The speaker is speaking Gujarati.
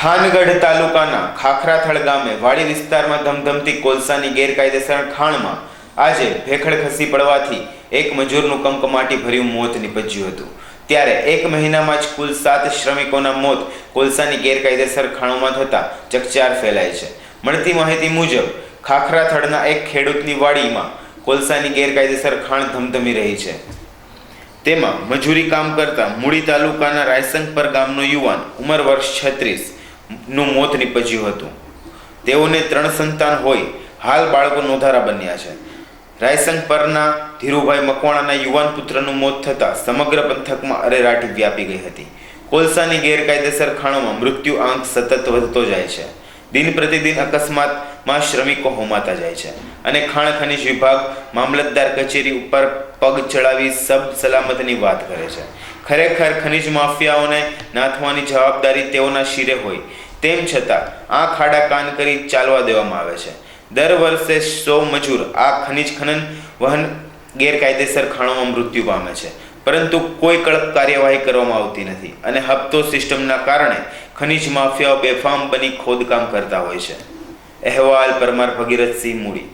થાનગઢ તાલુકાના ખાખરાથળ ગામે વાડી વિસ્તારમાં ધમધમતી કોલસાની ગેરકાયદેસર ખાણમાં આજે ભેખડ ખસી પડવાથી એક મજૂરનું કમકમાટી ભર્યું મોત નીપજ્યું હતું. ત્યારે એક મહિનામાં જ કુલ સાત શ્રમિકોના મોત કોલસાની ગેરકાયદેસર ખાણોમાં થતા ચકચાર ફેલાય છે. મળતી માહિતી મુજબ, ખાખરાથળના એક ખેડૂતની વાડીમાં કોલસાની ગેરકાયદેસર ખાણ ધમધમી રહી છે. તેમાં મજૂરી કામ કરતા મૂડી તાલુકાના રાયસંગપર ગામનો યુવાન ઉંમર વર્ષ છત્રીસ નું મોત નીપજ્યું હતું. તેઓને ત્રણ સંતાન હોય, હાલ બાળકો નોધારા બન્યા છે. રાયસંગ પરના ધીરુભાઈ મકવાણાના યુવાન પુત્રનું મોત થતાં સમગ્ર પંથકમાં અરેરાટી વ્યાપી ગઈ હતી. કોલસાની ગેરકાયદેસર ખાણોમાં મૃત્યુ આંક સતત વધતો જાય છે. દિન પ્રતિદિન અકસ્માતમાં શ્રમિકો હોમાતા જાય છે. અને ખાણ ખનિજ વિભાગ મામલતદાર કચેરી ઉપર પગ ચડાવી સબ સલામતની વાત કરે છે. ખરેખર ખનિજ માફિયાઓને નાથવાની જવાબદારી તેઓના શિરે હોય. તેમ છતાં, આ ખાડા કાન કરી ચાલવા દેવામાં આવે છે. દર વર્ષે સો મજૂર આ ખનિજ ખનન વહન ગેરકાયદેસર ખાણોમાં મૃત્યુ પામે છે. પરંતુ કોઈ કડક કાર્યવાહી કરવામાં આવતી નથી અને હપ્તો સિસ્ટમના કારણે ખનિજ માફિયાઓ બેફામ બની ખોદકામ કરતા હોય છે. અહેવાલ પરમાર ભગીરથસિંહ મૂડી.